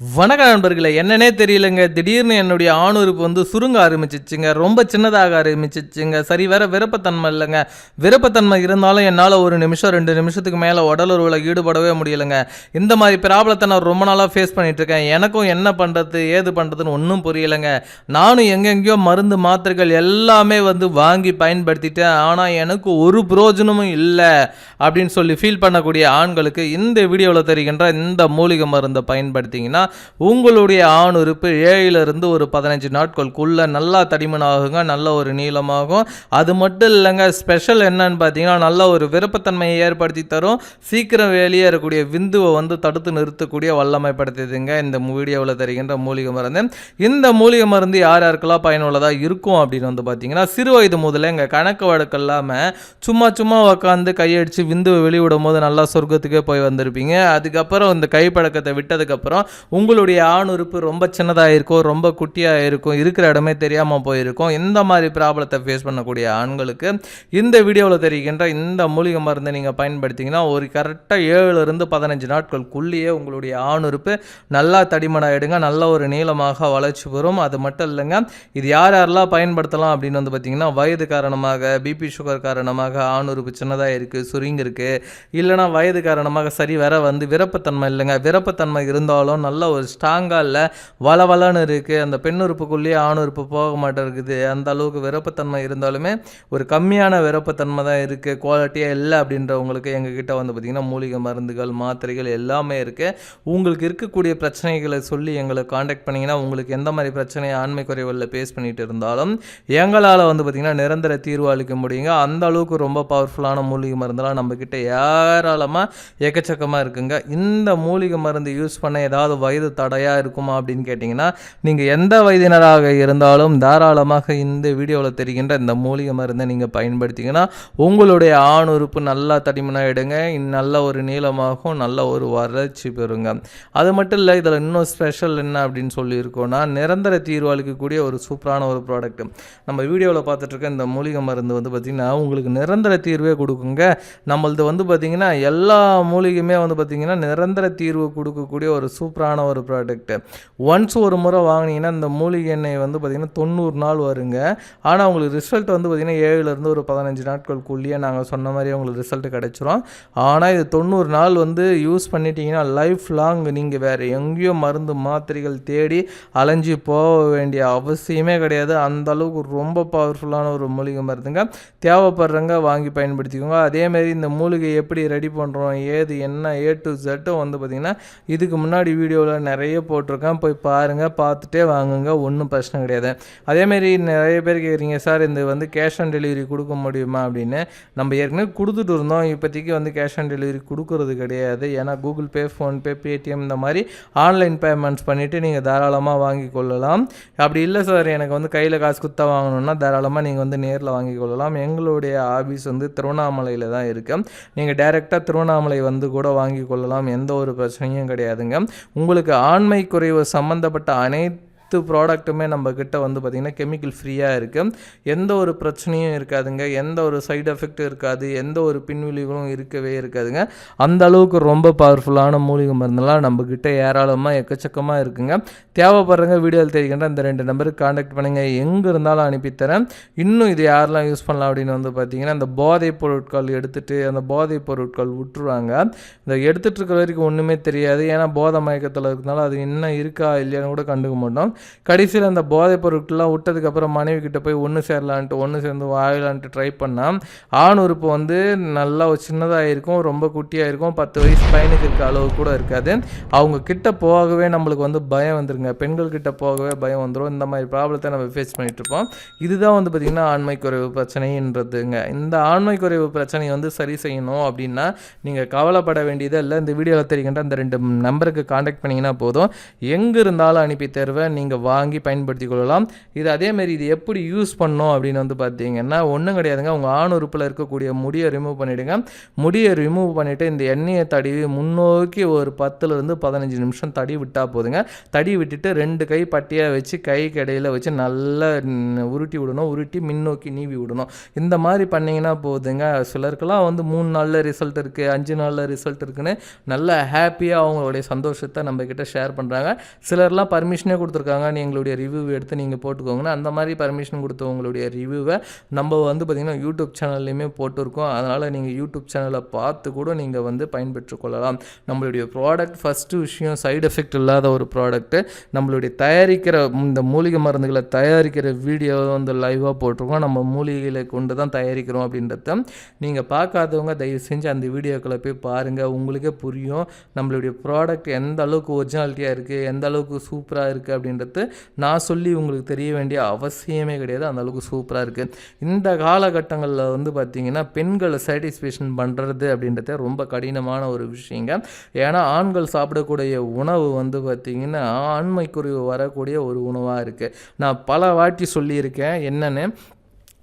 வணக்க நண்பர்களே என்னன்னே தெரியலங்க. திடீர்னு என்னுடைய ஆணுறுப்பு வந்து சுருங்க ஆரம்பிச்சிச்சுங்க. ரொம்ப சின்னதாக ஆரம்பிச்சிச்சுங்க. சரி வேற விருப்பத்தன்மை இல்லைங்க. விருப்பத்தன்மை இருந்தாலும் என்னால் ஒரு நிமிஷம் ரெண்டு நிமிஷத்துக்கு மேலே உடலுறவில் ஈடுபடவே முடியலைங்க. இந்த மாதிரி ப்ராப்ளத்தை நான் ரொம்ப நாளாக ஃபேஸ் பண்ணிகிட்ருக்கேன் இருக்கேன். எனக்கும் என்ன பண்ணுறது ஏது பண்ணுறதுன்னு ஒன்றும் புரியலைங்க. நானும் எங்கெங்கேயோ மருந்து மாத்திரைகள் எல்லாமே வந்து வாங்கி பயன்படுத்திட்டேன். ஆனால் எனக்கு ஒரு பிரயோஜனமும் இல்லை அப்படின்னு சொல்லி ஃபீல் பண்ணக்கூடிய ஆண்களுக்கு இந்த வீடியோவில் தெரிகின்ற இந்த மூலிகை மருந்தை பயன்படுத்திங்கன்னா உங்களுடைய ஆண் உறுப்பு ஏழிலிருந்து ஒரு பதினஞ்சு நாட்களுக்குள்ளே நல்லா தடிமனாகுங்க நல்ல ஒரு நீளமாகும். அது மட்டும் இல்லைங்க ஸ்பெஷல் என்னன்னு பார்த்தீங்கன்னா நல்ல ஒரு விருப்பத்தன்மையை ஏற்படுத்தி தரும். சீக்கிரம் வெளியேறக்கூடிய விந்துவை வந்து தடுத்து நிறுத்தக்கூடிய வல்லமைப்படுத்துதுங்க இந்த வீடியோவில் தெரிகின்ற மூலிகை மருந்து. இந்த மூலிகை மருந்து யார் யாருக்கெல்லாம் பயனுள்ளதாக இருக்கும் அப்படின்னு வந்து பார்த்தீங்கன்னா சிறு வயது முதல்ல எங்கள் கணக்கு வழக்கு இல்லாமல் சும்மா சும்மா உக்காந்து கையடிச்சு விந்துவை வெளிவிடும் போது நல்லா சொர்க்கத்துக்கே போய் வந்திருப்பீங்க. அதுக்கப்புறம் இந்த கைப்பழக்கத்தை விட்டதுக்கப்புறம் உங்களுடைய ஆண் உறுப்பு ரொம்ப சின்னதாக இருக்கும் ரொம்ப குட்டியாக இருக்கும் இருக்கிற இடமே தெரியாமல் போயிருக்கும். இந்த மாதிரி ப்ராப்ளத்தை ஃபேஸ் பண்ணக்கூடிய ஆண்களுக்கு இந்த வீடியோவில் தெரிகின்ற இந்த மூலிகை மருந்தை நீங்கள் பயன்படுத்திங்கன்னா ஒரு கரெக்டாக ஏழுலேருந்து பதினஞ்சு நாட்களுக்குள்ளேயே உங்களுடைய ஆண் உறுப்பு நல்லா தடிமனாயிடுங்க நல்ல ஒரு நீளமாக வளர்ச்சி பெறும். அது மட்டும் இல்லைங்க இது யார் யாரெல்லாம் பயன்படுத்தலாம் அப்படின்னு வந்து பார்த்தீங்கன்னா வயது காரணமாக பிபி சுகர் காரணமாக ஆண் உறுப்பு சின்னதாக இருக்குது சுருங்கி இருக்குது இல்லைனா வயது காரணமாக சரி வர வந்து விரப்பத்தன்மை இல்லைங்க. விரப்பத்தன்மை இருந்தாலும் நல்ல ஒரு ஸ்ட்ராங்காக இல்லை வளவலன்னு இருக்குது அந்த பெண் உறுப்புக்குள்ளேயே ஆண் உறுப்பு போக மாட்டேங்குது. அந்த அளவுக்கு விரப்பத்தன்மை இருந்தாலுமே ஒரு கம்மியான விருப்பத்தன்மை தான் இருக்குது குவாலிட்டியாக இல்லை அப்படின்றவங்களுக்கு எங்ககிட்ட வந்து பார்த்திங்கன்னா மூலிகை மருந்துகள் மாத்திரைகள் எல்லாமே இருக்குது உங்களுக்கு இருக்கக்கூடிய பிரச்சனைகளை சொல்லி எங்களை காண்டாக்ட் பண்ணிங்கன்னா உங்களுக்கு எந்த மாதிரி பிரச்சனையை ஆண்மை குறைவில் பேஸ் பண்ணிகிட்டு இருந்தாலும் எங்களால் வந்து பார்த்திங்கன்னா நிரந்தர தீர்வு அளிக்க முடியுங்க. அந்த அளவுக்கு ரொம்ப பவர்ஃபுல்லான மூலிகை மருந்தெல்லாம் நம்மக்கிட்ட ஏராளமாக எக்கச்சக்கமாக இருக்குங்க. இந்த மூலிகை மருந்து யூஸ் பண்ண ஏதாவது வயது தடையாக இருக்குமா அப்படின்னு கேட்டிங்கன்னா நீங்கள் எந்த வயதினராக இருந்தாலும் தாராளமாக இந்த வீடியோவில் தெரிகின்ற இந்த மூலிகை மருந்தை நீங்கள் பயன்படுத்திங்கன்னா உங்களுடைய ஆண் உறுப்பு நல்லா தடிமனாயிடுங்க நல்ல ஒரு நீளமாகவும் நல்ல ஒரு வறட்சி பெறுங்க. அது மட்டும் இல்லை இதில் இன்னும் ஸ்பெஷல் என்ன அப்படின்னு சொல்லியிருக்கோன்னா நிரந்தர தீர்வு அளிக்கக்கூடிய ஒரு சூப்பரான ஒரு ப்ராடக்ட் நம்ம வீடியோவில் பார்த்துட்ருக்க இந்த மூலிகை மருந்து வந்து பார்த்திங்கன்னா உங்களுக்கு நிரந்தர தீர்வே கொடுக்குங்க. நம்மளது வந்து பார்த்திங்கன்னா எல்லா மூலிகையுமே வந்து பார்த்திங்கன்னா நிரந்தர தீர்வு கொடுக்கக்கூடிய ஒரு சூப்பரான ஒரு ப்ராடக்ட்டு ஒன்ஸ் ஒரு முறை வாங்கினீங்கன்னா இந்த மூலிகை எண்ணெய் வந்து பார்த்திங்கன்னா தொண்ணூறு நாள் வருங்க. ஆனால் உங்களுக்கு ரிசல்ட் வந்து பார்த்திங்கன்னா ஏழுலேருந்து ஒரு பதினஞ்சு நாட்களுக்குள்ளேயே நாங்கள் சொன்ன மாதிரி உங்களுக்கு ரிசல்ட் கிடச்சிரும். ஆனால் இது தொண்ணூறு நாள் வந்து யூஸ் பண்ணிட்டீங்கன்னா லைஃப் லாங் நீங்கள் வேறு எங்கேயோ மருந்து மாத்திரைகள் தேடி அலைஞ்சு போக வேண்டிய அவசியமே கிடையாது. அந்த அளவுக்கு ரொம்ப பவர்ஃபுல்லான ஒரு மூலிகை மருந்துங்க. தேவைப்படுறவங்க வாங்கி பயன்படுத்திக்கோங்க. அதேமாரி இந்த மூலிகை எப்படி ரெடி பண்ணுறோம் ஏது என்ன ஏ டு ஜெட்டும் வந்து பார்த்திங்கன்னா இதுக்கு முன்னாடி வீடியோவில் நிறைய போட்டிருக்கேன். போய் பாருங்கள் பார்த்துட்டே வாங்குங்க ஒன்றும் பிரச்சனை கிடையாது. அதேமாரி நிறைய பேர் கேட்குறீங்க சார் இந்த வந்து கேஷ் ஆன் டெலிவரி கொடுக்க முடியுமா? அப்படின்னு. நம்ம ஏற்கனவே கொடுத்துட்டு இருந்தோம். இப்போதைக்கு வந்து கேஷ் ஆன் டெலிவரி கொடுக்கறது கிடையாது. ஏன்னா கூகுள் பே ஃபோன்பே பேடிஎம் இந்த மாதிரி ஆன்லைன் பேமெண்ட்ஸ் பண்ணிவிட்டு நீங்கள் தாராளமாக வாங்கி கொள்ளலாம். அப்படி இல்லை சார் எனக்கு வந்து கையில் காசு குத்தா வாங்கணும்னா தாராளமாக நீங்கள் வந்து நேரில் வாங்கி கொள்ளலாம். எங்களுடைய ஆஃபீஸ் வந்து திருவண்ணாமலையில் தான் இருக்குது நீங்கள் டைரெக்டாக திருவண்ணாமலை வந்து கூட வாங்கி கொள்ளலாம். எந்த ஒரு பிரச்சனையும் கிடையாதுங்க. உங்களுக்கு ஆண்மை குறைவு சம்பந்தப்பட்ட அனைத்து அனைத்து ப்ராடக்ட்டுமே நம்ம கிட்ட வந்து பார்த்திங்கன்னா கெமிக்கல் ஃப்ரீயாக இருக்குது எந்த ஒரு பிரச்சனையும் இருக்காதுங்க. எந்த ஒரு சைடு எஃபெக்ட்டும் இருக்காது. எந்த ஒரு பின்விளைவுகளும் இருக்கவே இருக்காதுங்க. அந்த அளவுக்கு ரொம்ப பவர்ஃபுல்லான மூலிகை மருந்தெல்லாம் நம்மக்கிட்ட ஏராளமாக எக்கச்சக்கமாக இருக்குங்க. தேவைப்படுறவங்க வீடியோவில் தெரிகின்ற இந்த ரெண்டு நம்பருக்கு காண்டாக்ட் பண்ணுங்கள் எங்கே இருந்தாலும் அனுப்பித்தரேன் இன்னும் இது யாரெல்லாம் யூஸ் பண்ணலாம் அப்படின்னு வந்து பார்த்திங்கன்னா அந்த போதைப் பொருட்கள் எடுத்துகிட்டு அந்த போதைப் பொருட்கள் விட்டுருவாங்க இந்த எடுத்துகிட்டு இருக்கிற வரைக்கும் ஒன்றுமே தெரியாது. ஏன்னா போதை மயக்கத்தில் இருக்கனால அது என்ன இருக்கா இல்லையான்னு கூட கண்டுக்க மாட்டோம். கடைசியில் அந்த போதைப் பொருட்கள்லாம் விட்டதுக்கப்புறம் மனைவி கிட்ட போய் ஒன்று சேரலான்ட்டு ஒன்று சேர்ந்து வாழலான்ட்டு ட்ரை பண்ணால் ஆண் உறுப்பு வந்து நல்லா ஒரு சின்னதாக இருக்கும் ரொம்ப குட்டியாக இருக்கும் பத்து வயசு பையனுக்கு இருக்க அளவு கூட இருக்காது. அவங்க கிட்ட போகவே நம்மளுக்கு வந்து பயம் வந்துருங்க. பெண்கள் கிட்ட போகவே பயம் வந்துடும் இந்த மாதிரி ப்ராப்ளத்தை நம்ம ஃபேஸ் பண்ணிட்டு இருப்போம். இதுதான் வந்து பார்த்திங்கன்னா ஆண்மை குறைவு பிரச்சனைன்றதுங்க. இந்த ஆண்மை குறைவு பிரச்சனையை வந்து சரி செய்யணும் அப்படின்னா நீங்கள் கவலைப்பட வேண்டியதே இல்லை. இந்த வீடியோவில் தெரிகின்ற அந்த ரெண்டு நம்பருக்கு காண்டாக்ட் பண்ணிங்கன்னா போதும். எங்கே இருந்தாலும் அனுப்பி தருவேன். நீங்கள் நீங்கள் வாங்கி பயன்படுத்தி கொள்ளலாம். இது அதேமாரி இது எப்படி யூஸ் பண்ணோம் அப்படின்னு வந்து பார்த்தீங்கன்னா ஒன்றும் கிடையாதுங்க. உங்கள் ஆண் உறுப்பில் இருக்கக்கூடிய முடியை ரிமூவ் பண்ணிவிடுங்க முடியை ரிமூவ் பண்ணிவிட்டு இந்த எண்ணெயை தடவி முன்னோக்கி ஒரு பத்துலேருந்து பதினஞ்சு நிமிஷம் தடி விட்டால் போதுங்க. தடி விட்டுட்டு ரெண்டு கை பட்டியாக வச்சு கை கடையில் வச்சு நல்லா உருட்டி விடணும். உருட்டி மின்னோக்கி நீவி விடணும். இந்த மாதிரி பண்ணிங்கன்னா போதுங்க. சிலருக்கெல்லாம் வந்து மூணு நாளில் ரிசல்ட் இருக்குது அஞ்சு நாளில் ரிசல்ட் இருக்குன்னு நல்லா ஹாப்பியாக அவங்களுடைய சந்தோஷத்தை நம்மக்கிட்ட ஷேர் பண்ணுறாங்க சிலர்லாம் பர்மிஷனே கொடுத்துருக்காங்க. நீ எங்களுடைய ரிவ்யூ எடுத்து நீங்கள் போட்டுக்கோங்கன்னு அந்த மாதிரி பர்மிஷன் கொடுத்தவங்களுடைய ரிவ்யூவை நம்ம வந்து பார்த்திங்கன்னா யூடியூப் சேனல்லையுமே போட்டிருக்கோம். அதனால் நீங்கள் யூடியூப் சேனலை பார்த்து கூட நீங்கள் வந்து பயன்பெற்றுக்கொள்ளலாம் நம்மளுடைய ப்ராடக்ட் ஃபஸ்ட்டு விஷயம் சைடு எஃபெக்ட் இல்லாத ஒரு ப்ராடக்ட்டு நம்மளுடைய தயாரிக்கிற இந்த மூலிகை மருந்துகளை தயாரிக்கிற வீடியோ வந்து லைவாக போட்டிருக்கோம். நம்ம மூலிகைகளை கொண்டு தான் தயாரிக்கிறோம் அப்படின்றத நீங்கள் பார்க்காதவங்க தயவு செஞ்சு அந்த வீடியோக்களை போய் பாருங்கள் உங்களுக்கே புரியும். நம்மளுடைய ப்ராடக்ட் எந்த அளவுக்கு ஒரிஜினாலிட்டியாக இருக்குது எந்த அளவுக்கு சூப்பராக இருக்குது அப்படின்றது நான் சொல்லி உங்களுக்கு தெரிய வேண்டிய அவசியமே கிடையாது. அந்தளவுக்கு சூப்பராக இருக்குது இந்த காலகட்டங்களில் வந்து பார்த்திங்கன்னா பெண்களை சாட்டிஸ்ஃபேக்ஷன் பண்ணுறது அப்படின்றது ரொம்ப கடினமான ஒரு விஷயங்க. ஏன்னா ஆண்கள் சாப்பிடக்கூடிய உணவு வந்து பார்த்திங்கன்னா ஆண்மைக்குறிவு வரக்கூடிய ஒரு உணவாக இருக்குது நான் பல வாட்டி சொல்லியிருக்கேன். என்னென்னு?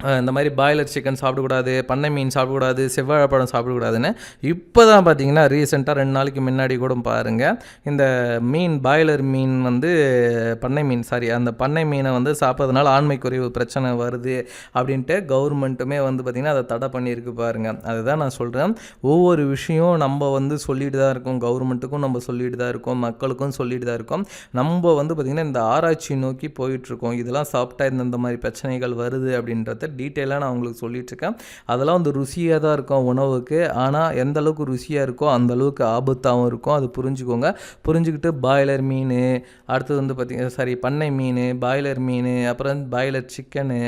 இந்த மாதிரி பாய்லர் சிக்கன் சாப்பிடக்கூடாது பண்ணை மீன் சாப்பிடக்கூடாது செவ்வாழைப்பழம் சாப்பிடக்கூடாதுன்னு இப்போ தான் பார்த்தீங்கன்னா ரீசெண்டாக ரெண்டு நாளைக்கு முன்னாடி கூட பாருங்கள் இந்த மீன் பாய்லர் மீன் வந்து பண்ணை மீன் சாரி அந்த பண்ணை மீனை வந்து சாப்பிட்றதுனால ஆண்மை குறைவு பிரச்சனை வருது அப்படின்ட்டு கவர்மெண்ட்டுமே வந்து பார்த்திங்கன்னா அதை தடை பண்ணியிருக்கு பாருங்கள் அதுதான் நான் சொல்கிறேன் ஒவ்வொரு விஷயம் நம்ம வந்து சொல்லிட்டு தான் இருக்கோம். கவர்மெண்ட்டுக்கும் நம்ம சொல்லிட்டு தான் இருக்கோம். மக்களுக்கும் சொல்லிட்டு தான் இருக்கோம். நம்ம வந்து பார்த்திங்கன்னா இந்த ஆராய்ச்சி நோக்கி போயிட்டுருக்கோம் இதெல்லாம் சாப்பிட்டா இந்த மாதிரி பிரச்சனைகள் வருது அப்படின்றத டீட்டெயிலாக நான் உங்களுக்கு சொல்லிகிட்ருக்கேன் அதெல்லாம் வந்து ருசியாக தான் இருக்கும் உணவுக்கு. ஆனால் எந்த அளவுக்கு ருசியாக இருக்கோ அந்த அளவுக்கு ஆபத்தாகவும் இருக்கும். அது புரிஞ்சுக்கோங்க. புரிஞ்சுக்கிட்டு பாய்லர் மீன் அடுத்தது வந்து பார்த்திங்கன்னா சாரி பண்ணை மீன் பாய்லர் மீன் அப்புறம் பாய்லர் சிக்கனு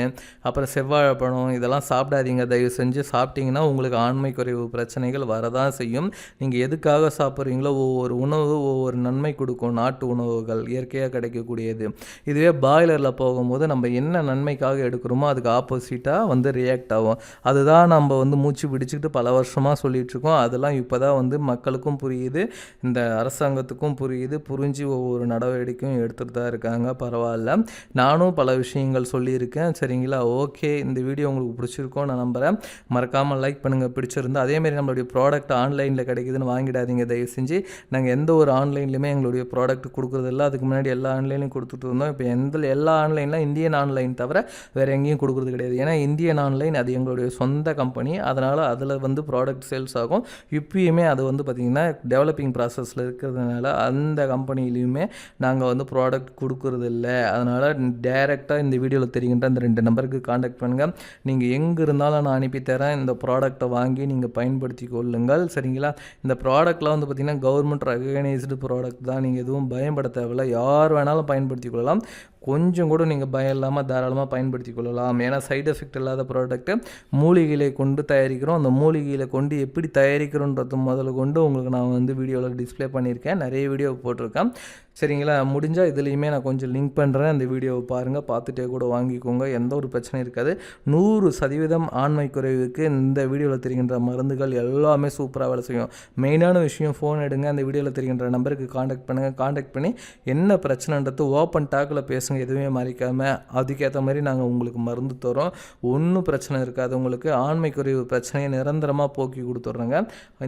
அப்புறம் செவ்வாழைப்பழம் இதெல்லாம் சாப்பிடாதீங்க. தயவு செஞ்சு சாப்பிட்டிங்கன்னா உங்களுக்கு ஆண்மை குறைவு பிரச்சனைகள் வரதான் செய்யும். நீங்கள் எதுக்காக சாப்பிட்றீங்களோ ஒவ்வொரு உணவு ஒவ்வொரு நன்மை கொடுக்கும். நாட்டு உணவுகள் இயற்கையாக கிடைக்கக்கூடியது. இதுவே பாய்லரில் போகும்போது நம்ம என்ன நன்மைக்காக எடுக்கிறோமோ அதுக்கு ஆப்போசிட் ஆப்போசிட்டாக வந்து ரியாக்ட் ஆகும். அதுதான் நம்ம வந்து மூச்சு பிடிச்சிக்கிட்டு பல வருஷமாக சொல்லிகிட்ருக்கோம் அதெல்லாம் இப்போ தான் வந்து மக்களுக்கும் புரியுது. இந்த அரசாங்கத்துக்கும் புரியுது. புரிஞ்சு ஒவ்வொரு நடவடிக்கையும் எடுத்துகிட்டு தான் இருக்காங்க. பரவாயில்ல. நானும் பல விஷயங்கள் சொல்லியிருக்கேன். சரிங்களா? ஓகே. இந்த வீடியோ உங்களுக்கு பிடிச்சிருக்கோம் நான் நம்புகிறேன் மறக்காமல் லைக் பண்ணுங்கள் பிடிச்சிருந்தா அதேமாரி நம்மளுடைய ப்ராடக்ட் ஆன்லைனில் கிடைக்குதுன்னு வாங்கிடாதீங்க. தயவு செஞ்சு நாங்கள் எந்த ஒரு ஆன்லைன்லையுமே எங்களுடைய ப்ராடக்ட் கொடுக்குறதில்ல அதுக்கு முன்னாடி எல்லா ஆன்லைன்லையும் கொடுத்துட்டு இருந்தோம். இப்போ எந்த எல்லா ஆன்லைன்லாம் இந்தியன் ஆன்லைன் தவிர வேறு எங்கேயும் கொடுக்குறது கிடையாது. ஏன்னா இந்தியன் ஆன்லைன் அது எங்களுடைய சொந்த கம்பெனி. அதனால் அதில் வந்து ப்ராடக்ட் சேல்ஸ் ஆகும். இப்பயுமே அது வந்து பார்த்திங்கன்னா டெவலப்பிங் ப்ராசஸில் இருக்கிறதுனால அந்த கம்பெனிலையுமே நாங்கள் வந்து ப்ராடக்ட் கொடுக்கறது இல்லை அதனால் டேரெக்டாக இந்த வீடியோவில் தெரிகின்ற அந்த ரெண்டு நம்பருக்கு காண்டாக்ட் பண்ணுங்கள் நீங்கள் எங்கே இருந்தாலும் நான் அனுப்பி தரேன். இந்த ப்ராடக்ட்டை வாங்கி நீங்கள் பயன்படுத்தி கொள்ளுங்கள். சரிங்களா? இந்த ப்ராடக்ட்லாம் வந்து பார்த்திங்கன்னா கவர்மெண்ட் ரெகனைஸ்டு ப்ராடக்ட் தான். நீங்கள் எதுவும் பயன்பட தேவையில்ல. யார் வேணாலும் பயன்படுத்தி கொள்ளலாம். கொஞ்சம் கூட நீங்கள் பயம் இல்லாமல் தாராளமாக பயன்படுத்தி கொள்ளலாம். ஏன்னா சைடு எஃபெக்ட் இல்லாத ப்ராடக்ட்டு மூலிகைகளை கொண்டு தயாரிக்கிறோம். அந்த மூலிகையில் கொண்டு எப்படி தயாரிக்கிறோன்றது முதல்ல கொண்டு உங்களுக்கு நான் வந்து வீடியோவில் டிஸ்பிளே பண்ணியிருக்கேன். நிறைய வீடியோ போட்டிருக்கேன். சரிங்களா? முடிஞ்சால் இதுலேயுமே நான் கொஞ்சம் லிங்க் பண்ணுறேன் அந்த வீடியோவை பாருங்கள் பார்த்துட்டே கூட வாங்கிக்கோங்க. எந்த ஒரு பிரச்சனையும் இருக்காது. நூறு சதவீதம் ஆண்மை குறைவுக்கு இந்த வீடியோவில் தெரிகின்ற மருந்துகள் எல்லாமே சூப்பராக வேலை செய்யும். மெயினான விஷயம் ஃபோன் எடுங்க. அந்த வீடியோவில் தெரிகின்ற நம்பருக்கு காண்டாக்ட் பண்ணுங்கள் காண்டாக்ட் பண்ணி என்ன பிரச்சனைன்றது ஓப்பன் டாக்கில் பேசுங்க. எதுவுமே மறைக்காமல் அதுக்கேற்ற மாதிரி நாங்கள் உங்களுக்கு மருந்து தரோம் ஒன்றும் பிரச்சனை இருக்காது. உங்களுக்கு ஆண்மை குறைவு பிரச்சனையை நிரந்தரமாக போக்கி கொடுத்துட்றோங்க.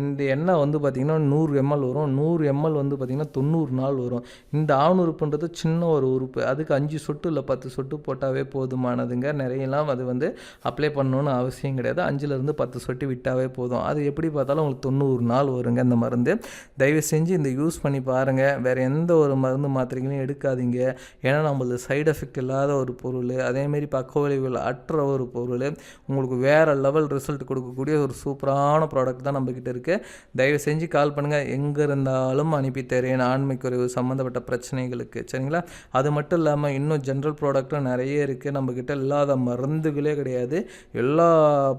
இந்த எண்ணெய் வந்து பார்த்திங்கன்னா நூறு எம்எல் வரும். நூறு எம்எல் வந்து பார்த்திங்கன்னா தொண்ணூறு நாள் வரும். இந்த ஆணுறுப்புன்றது சின்ன ஒரு உறுப்பு. அதுக்கு அஞ்சு சொட்டு இல்லை பத்து சொட்டு போட்டாவே போதுமானதுங்க. நிறையலாம் அது வந்து அப்ளை பண்ணணும்னு அவசியம் கிடையாது. அஞ்சுலேருந்து பத்து சொட்டு விட்டாவே போதும். அது எப்படி பார்த்தாலும் உங்களுக்கு தொண்ணூறு நாள் வருங்க இந்த மருந்து. தயவு செஞ்சு இந்த யூஸ் பண்ணி பாருங்கள் வேறு எந்த ஒரு மருந்து மாத்திரைகளையும் எடுக்காதீங்க. ஏன்னா நம்மளது சைடு எஃபெக்ட் இல்லாத ஒரு பொருள். அதேமாரி பக்க விளைவுகள் அற்ற ஒரு பொருள். உங்களுக்கு வேறு லெவல் ரிசல்ட் கொடுக்கக்கூடிய ஒரு சூப்பரான ப்ராடக்ட் தான் நம்மக்கிட்ட இருக்குது தயவு செஞ்சு கால் பண்ணுங்கள் எங்கே இருந்தாலும் அனுப்பி தரேன் ஆண்மை குறைவு சம்மந்தப்பட்ட பிரச்சனைகளுக்கு. சரிங்களா? அது மட்டும் இல்லாமல் இன்னும் ஜென்ரல் ப்ராடக்ட்டும் நிறைய இருக்குது நம்மக்கிட்ட இல்லாத மருந்துகளே கிடையாது. எல்லா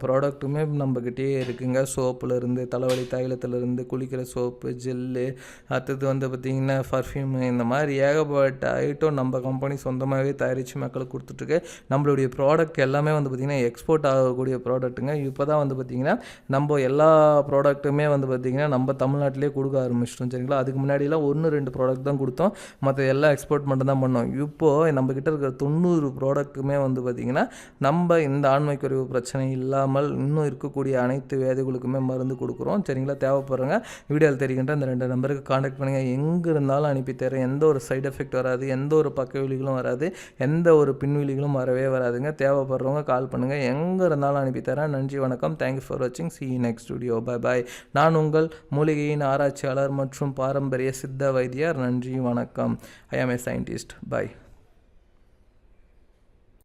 ப்ராடக்ட்டுமே நம்மக்கிட்டேயே இருக்குங்க. சோப்புலேருந்து தலைவலி தைலத்துலேருந்து குளிக்கிற சோப்பு ஜெல்லு அடுத்தது வந்து பார்த்திங்கன்னா பர்ஃப்யூம் இந்த மாதிரி ஏகப்பட்ட ஐட்டம் நம்ம கம்பெனி சொந்தமாகவே தயாரித்து மக்களுக்கு கொடுத்துட்ருக்கு. நம்மளுடைய ப்ராடக்ட் எல்லாமே வந்து பார்த்திங்கன்னா எக்ஸ்போர்ட் ஆகக்கூடிய ப்ராடக்ட்டுங்க இப்போ தான் வந்து பார்த்திங்கன்னா நம்ம எல்லா ப்ராடக்ட்டுமே வந்து பார்த்திங்கன்னா நம்ம தமிழ்நாட்டிலே கொடுக்க ஆரம்பிச்சிட்டோம். சரிங்களா? அதுக்கு முன்னாடிலாம் ஒன்று ரெண்டு ப்ராடக்ட் தான் கொடுத்தோம் கொடுத்தோம் மற்ற எல்லாம் எக்ஸ்போர்ட் மட்டும் தான் பண்ணோம். இப்போது நம்மக்கிட்ட இருக்கிற தொண்ணூறு ப்ராடக்ட்டுமே வந்து பார்த்திங்கன்னா நம்ம இந்த ஆண்மை குறைவு பிரச்சனை இல்லாமல் இன்னும் இருக்கக்கூடிய அனைத்து வேதிகளுக்குமே மருந்து கொடுக்குறோம். சரிங்களா? தேவைப்படுறங்க வீடியோவில் தெரிகின்ற அந்த ரெண்டு நம்பருக்கு காண்டாக்ட் பண்ணுங்கள் எங்கே இருந்தாலும் அனுப்பி தரேன் எந்த ஒரு சைடு எஃபெக்ட் வராது எந்த ஒரு பக்க விழிகளும் வராது எந்த ஒரு பின்விழிகளும் வரவே வராதுங்க. தேவைப்படுறவங்க கால் பண்ணுங்கள் எங்கே இருந்தாலும் அனுப்பி தரேன் நன்றி வணக்கம். தேங்க்யூ ஃபார் வாட்சிங் see next video bye bye நான் உங்கள் மூலிகையின் ஆராய்ச்சியாளர் மற்றும் பாரம்பரிய சித்த வைத்தியர். நன்றி வணக்கம். ஐ ஆம் ஏ சயின்டிஸ்ட் பை